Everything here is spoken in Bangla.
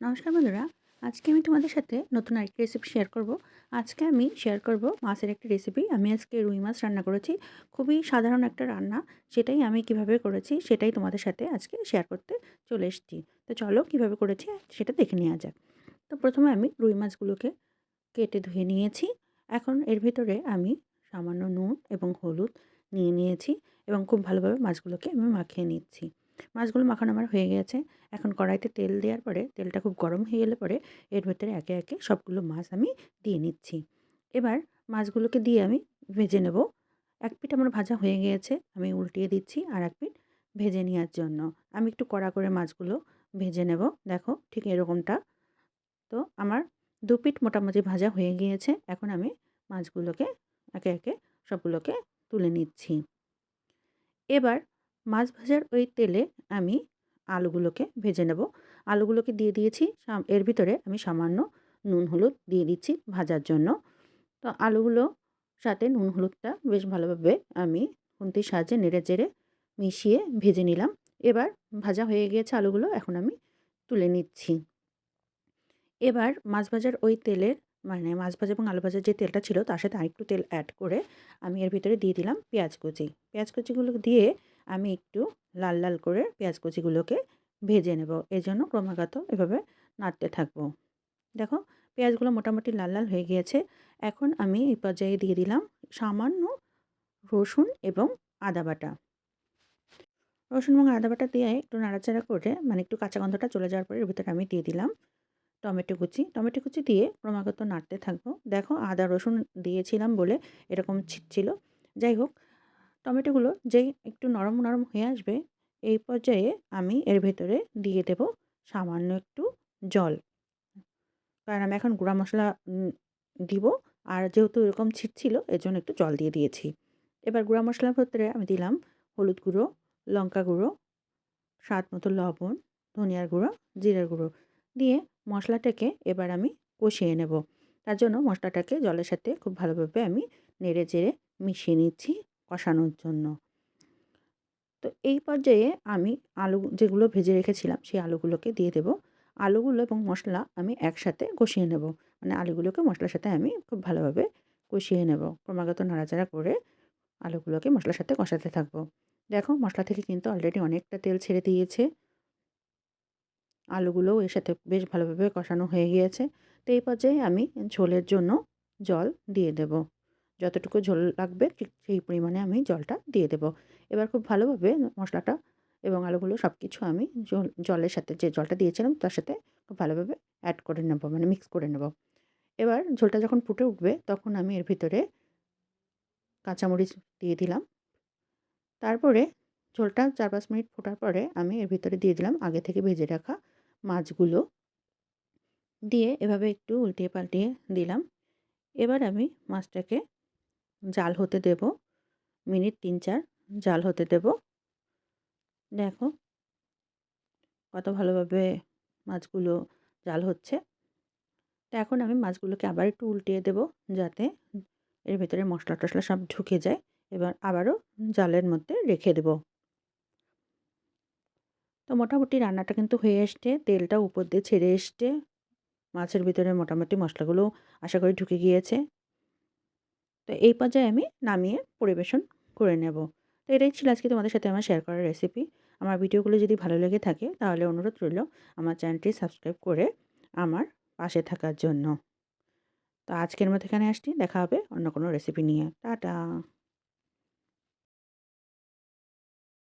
নমস্কার বন্ধুরা, আজকে আমি তোমাদের সাথে নতুন আরেকটি রেসিপি শেয়ার করব। আজকে আমি শেয়ার করব মাছের একটি রেসিপি আমি আজকে রুই মাছ রান্না করেছি। খুবই সাধারণ একটা রান্না, সেটাই আমি কীভাবে করেছি সেটাই তোমাদের সাথে আজকে শেয়ার করতে চলে এসেছি। তো চলো কীভাবে করেছি সেটা দেখে নেওয়া যাক। তো প্রথমে আমি রুই মাছগুলোকে কেটে ধুয়ে নিয়েছি। এখন এর ভিতরে আমি সামান্য নুন এবং হলুদ নিয়ে নিয়েছি এবং খুব ভালোভাবে মাছগুলোকে আমি মাখিয়ে নিচ্ছি। মাছগুলো মাখানো আমার হয়ে গেছে। এখন কড়াইতে তেল দেওয়ার পরে তেলটা খুব গরম হয়ে গেলে পরে এর ভেতরে একে একে সবগুলো মাছ আমি দিয়ে নিচ্ছি। এবার মাছগুলোকে দিয়ে আমি ভেজে নেব। এক পিঠ আমার ভাজা হয়ে গিয়েছে, আমি উল্টিয়ে দিচ্ছি আর এক পিঠ ভেজে নেওয়ার জন্য। আমি একটু কড়া করে মাছগুলো ভেজে নেব। দেখো ঠিক এরকমটা। তো আমার দু পিঠ মোটামুটি ভাজা হয়ে গিয়েছে। এখন আমি মাছগুলোকে একে একে সবগুলোকে তুলে নিচ্ছি। এবার মাছ ভাজার ওই তেলে আমি আলুগুলোকে ভেজে নেব। আলুগুলোকে দিয়ে দিয়েছি এর ভিতরে আমি সামান্য নুন হলুদ দিয়ে দিচ্ছি ভাজার জন্য। তো আলুগুলো সাথে নুন হলুদটা বেশ ভালোভাবে আমি খুন্তির সাহায্যে নেড়ে চেড়ে মিশিয়ে ভেজে নিলাম। এবার ভাজা হয়ে গিয়েছে আলুগুলো, এখন আমি তুলে নিচ্ছি। এবার মাছ ভাজার ওই তেলের মানে মাছ ভাজা এবং আলু ভাজার যে তেলটা ছিল, তার সাথে আরেকটু তেল অ্যাড করে আমি এর ভিতরে দিয়ে দিলাম পেঁয়াজ কুচি। পেঁয়াজ কুচিগুলো দিয়ে আমি একটু লাল লাল করে পেঁয়াজ কুচিগুলোকে ভেজে নেব। এই জন্য ক্রমাগত এভাবে নাড়তে থাকব। দেখো, পেঁয়াজগুলো মোটামুটি লাল লাল হয়ে গিয়েছে। এখন আমি এই পর্যায়ে দিয়ে দিলাম সামান্য রসুন এবং আদা বাটা। রসুন এবং আদা বাটা দিয়ে একটু নাড়াচাড়া করে মানে একটু কাঁচা গন্ধটা চলে যাওয়ার পরে এর ভিতরে আমি দিয়ে দিলাম টমেটো কুচি। টমেটো কুচি দিয়ে ক্রমাগত নাড়তে থাকব। দেখো, আদা, রসুন দিয়েছিলাম বলে এরকম ছিটছিল। যাই হোক টমেটোগুলো যেই একটু নরম নরম হয়ে আসবে, এই পর্যায়ে আমি এর ভেতরে দিয়ে দেব সামান্য একটু জল। কারণ আমি এখন গুঁড়া মশলা দিব। আর যেহেতু এরকম ছিটছিল এর জন্য একটু জল দিয়ে দিয়েছি। এবার গুঁড়া মশলার ভেতরে আমি দিলাম হলুদ গুঁড়ো, লঙ্কা গুঁড়ো, স্বাদ মতো লবণ, ধনিয়ার গুঁড়ো, জিরার গুঁড়ো। দিয়ে মশলাটাকে এবার আমি কষিয়ে নেব। তার জন্য মশলাটাকে জলের সাথে খুব ভালোভাবে আমি নেড়ে চেড়ে মিশিয়ে নিচ্ছি। কষানোর জন্য। তো এই পর্যায়ে আমি আলু যেগুলো ভেজে রেখেছিলাম, সেই আলুগুলোকে দিয়ে দেব। আলুগুলো এবং মশলা আমি একসাথে কষিয়ে নেব। মানে আলুগুলোকে মশলার সাথে আমি খুব ভালোভাবে কষিয়ে নেব। ক্রমাগত নাড়াচাড়া করে আলুগুলোকে মশলার সাথে কষাতে থাকব। দেখো, মশলা থেকে কিন্তু অলরেডি অনেকটা তেল ছেড়ে দিয়েছে। আলুগুলোও এর সাথে বেশ ভালোভাবে কষানো হয়ে গিয়েছে। তো এই পর্যায়ে আমি ঝোলের জন্য জল দিয়ে দেব। যতটুকু ঝোল লাগবে ঠিক সেই পরিমাণে আমি জলটা দিয়ে দেব। এবার খুব ভালোভাবে মশলাটা এবং আলুগুলো সব কিছু আমি জলের সাথে যে জলটা দিয়েছিলাম তার সাথে খুব ভালোভাবে অ্যাড করে নেব মানে মিক্স করে নেব। এবার ঝোলটা যখন ফুটে উঠবে তখন আমি এর ভিতরে কাঁচামরিচ দিয়ে দিলাম। তারপরে ঝোলটা চার পাঁচ মিনিট ফোটার পরে আমি এর ভিতরে দিয়ে দিলাম আগে থেকে ভেজে রাখা মাছগুলো। দিয়ে এভাবে একটু উল্টিয়ে পাল্টিয়ে দিলাম। এবার আমি মাছটাকে জাল হতে দেব। মিনিট তিন চার, জাল হতে দেব। দেখো কত ভালোভাবে মাছগুলো জাল হচ্ছে। তো এখন আমি মাছগুলোকে আবার একটু উল্টিয়ে দেব যাতে এর ভেতরে মশলা টশলা সব ঢুকে যায়। এবার আবারও জালের মধ্যে রেখে দেব। তো মোটামুটি রান্নাটা কিন্তু হয়ে এসছে। তেলটা উপর দিয়ে ছেড়ে এসছে। মাছের ভিতরে মোটামুটি মশলাগুলো আশা করি ঢুকে গিয়েছে। তো এই পর্যায়ে আমি নামিয়ে পরিবেশন করে নেব। তো এটাই ছিল আজকে তোমাদের সাথে আমার শেয়ার করার রেসিপি আমার ভিডিওগুলো যদি ভালো লেগে থাকে তাহলে অনুরোধ রইল আমার চ্যানেলটি সাবস্ক্রাইব করে আমার পাশে থাকার জন্য। তো আজকের মতো এখানে আসছি, দেখা হবে অন্য কোনো রেসিপি নিয়ে। টাটা!